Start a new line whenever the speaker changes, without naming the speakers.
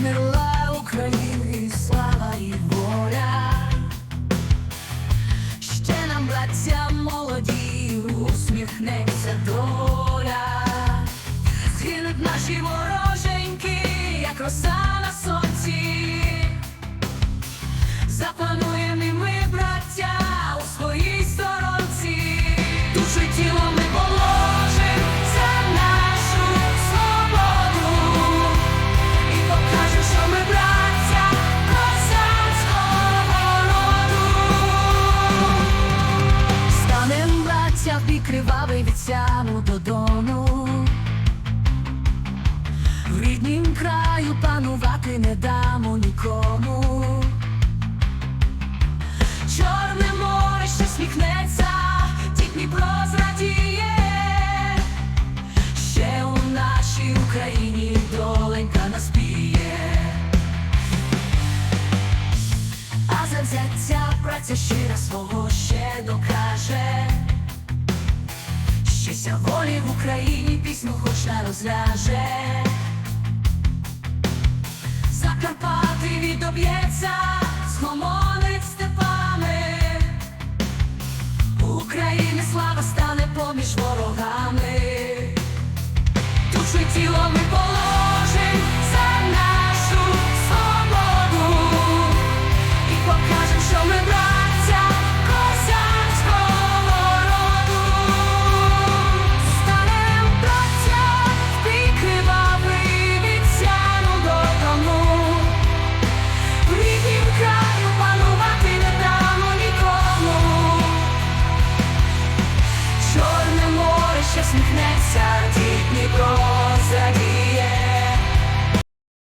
відмерла України слава і воля. Ще нам, браття молоді, усміхнеться доля. Згинуть наші вороженьки, як роса на сонці. Заплануємо кривавий від до дону. В ріднім краю панувати не дамо нікому. Чорне море ще сміхнеться, ті Дніпро зрадіє. Ще у нашій Україні доленька наспіє. А завзяття праця щира свого ще докаже. Після волі в Україні пісню хоч на розляже, Закарпати відоб'ється, згомонить степами, України слава стане поміж ворогами, Душу тіло ми поле. out of